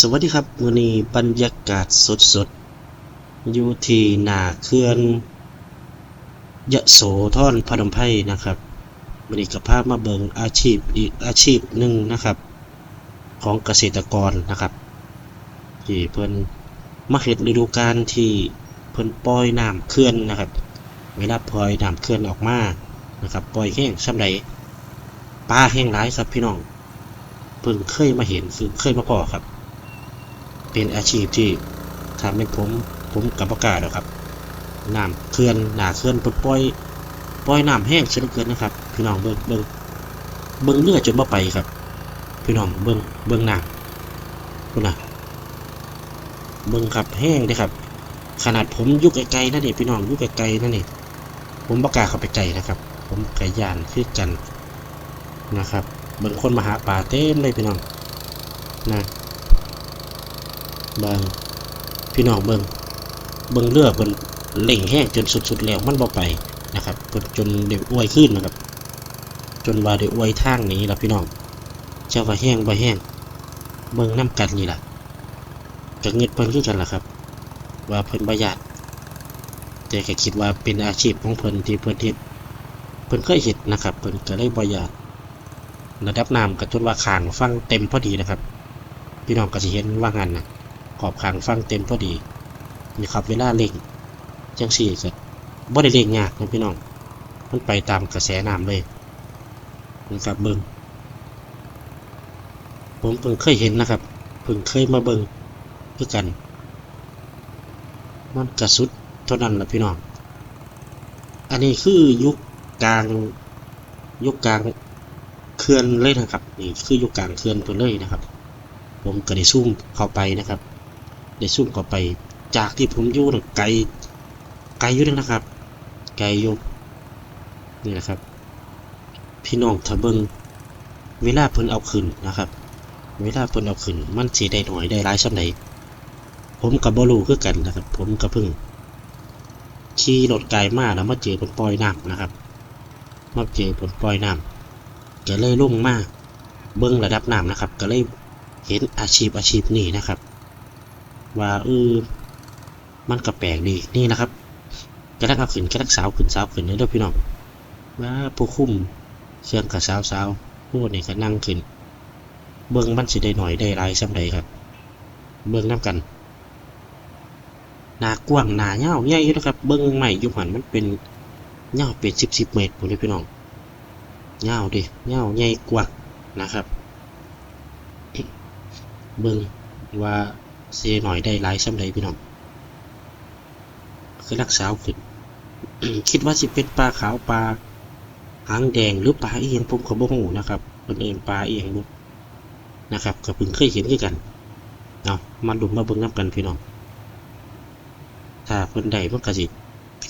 สวัสดีครับวันนี้บรรยากาศสดๆ อยู่ที่หนาเขื่อนยะโสธรพนมไพรนะครับวันนี้ก็พามาเบิงอาชีพอีกอาชีพหนึ่งนะครับ ของเกษตรกรนะครับ ที่เพิ่นมาเฮ็ดฤดูกาลที่เพิ่นปล่อยน้ำเขื่อนนะครับเวลาปล่อยน้ำเขื่อนออกมานะครับปล่อยแห้งส่ำใดปลาแห้งหลายครับพี่น้องเพิ่งเคยมาเห็นคือเคยมาพอครับ เป็นอาชีพที่ทำเป็นผมผมกับประกาศหรอครับน้ำเขื่อนหนาเขื่อนปล่อยปล่อยน้ำแห้งเสียเหลือเกินนะครับ พี่น้องเบิ่งเบิ่งเบิ่งเลือดจนบ่ไปครับ พี่น้องเบิ่งเบิ่งน้ำคุณน่ะเบิ่งครับแห้งเด้อครับ ขนาดผมยู่ไกลๆนั่นนี่พี่น้องยู่ไกลๆนั่นนี่ผมบ่กล้าเข้าไปใกลนะครับ ผมไกยานคือกันนะครับเบิ่งคนมาหาปลาเต็มเลยพี่น้องนะ เบิงพี่น้องเบิ่งเบิ่งเรือเบิ่งเล่งแห้งจนสุดๆแล้วมันบ่ไปนะครับจนเดี๋ยวอวยขึ้นนะครับ จนว่าเดี๋ยวอวยทางนี้ละพี่น้องเจ้าว่าแห้งบ่แห้งเบิ่งน้ำกันนี่ล่ะก็เงิดเพิ่นคือกันล่ะครับ ว่าเพิ่นบ่ญาติแต่ก็คิดว่าเป็นอาชีพของเพิ่นที่เพิ่นเฮ็ดเพิ่นเคยเฮ็ดนะครับเพิ่นก็เลยบ่ญาติระดับน้ำก็จนว่าขางฟังเต็มพอดีนะครับ พี่น้องก็สิเห็นว่างั้นนะ ขอบข้างฟังเต็มพอดีนี่ครับเวลาเล่งจังซี่ก็บ่ได้เล่งยากนะพี่น้อง มันไปตามกระแสน้ำเลยนะครับเบิงผมเพิ่งเคยเห็นนะครับเพิ่งเคยมาเบิ่งคือกัน มันกระสุดเท่านั้นแหละพี่น้อง อันนี้คือยุคกลางยุคกลางเขื่อนเลยนะครับนี่คือยุคกลางเขื่อนตัวเลยนะครับ ผมก็ได้ซุ่มเข้าไปนะครับ ได้ซุ่มเข้าไป จากที่ผมอยู่นะไกลไกลอยู่เลยนะครับ ไกลอยู่นี่นะครับ พี่น้องถ้าเบิงเวลาเพิ่นเอาขึ้นนะครับ เวลาเพิ่นเอาขึ้น มันสิได้หน่อยได้หลายส่ำใดผมกับบ่รู้คือกันนะครับ ผมก็เพิ่งขี่รถไกลมากแล้วมาเจอผลปล่อยน้ำนะครับ มาเจอผลปล่อยน้ำก็เลยลงมากเบิ้งระดับน้ำนะครับ ก็เลยเห็นอาชีพอาชีพนี้นะครับ ว่าเออมันก็แปลกดีนี่นะครับกระดักเอาขึ้นกระดักสาวขึ้นสาวขึ้นเด้อพี่น้องว่าผู้คุ้มเครื่องกับสาวสาวผู้นี่ก็นั่งขึ้น เบิ้องมันสิได้หน่อยได้ลายส่ำใดครับ เบิ้องน้ำกันหนากว้างหนาเงาใหญ่อยู่นะครับเบิ้องใหม่ยุคหันมันเป็นเงาเป็นสิบสิบเมตรผมเลยพี่น้องเงาดิเงาใหญ่กว่านะครับเบิ้องว่า เสียหน่อยได้หลายซ้ำใดพี่น้องคือรักษาขึ้นคิดว่าสิเป็นปลาขาวปลาหางแดงหรือปลาเอียงผมก็บ่ฮู้นะครับเป็นเองปลาเอียงบุนะครับก็เพิ่งเคยเห็นคือกันเอาะมาดูมาเบิ่งน้ำกันพี่น้องถ้าเพิ่นได้มันก็สิ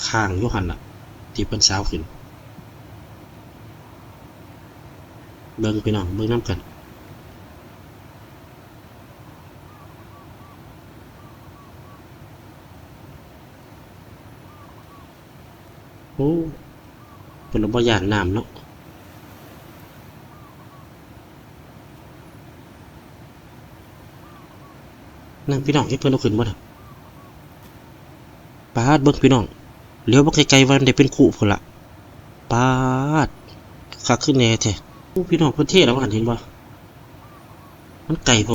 ข้างยู่หั่นล่ะ ที่เพิ่นสาวขึ้น เบิ่งพี่น้องเบิ่งน้ำกัน โอ้เพิ่นบ่ย่านน้ำเนาะนั่งพี่น้องเฮ็ดเพิ่นเอาขึ้นบ่น่ะปาดเบิ่งพี่น้องเลี้ยวมาไกลๆวันได้เป็นคู่พุ่นละปาดคักขึ้นแน่แท้โอ้พี่น้องเพิ่นเทแล้วว่าหันเห็นบ่มันไกลพอ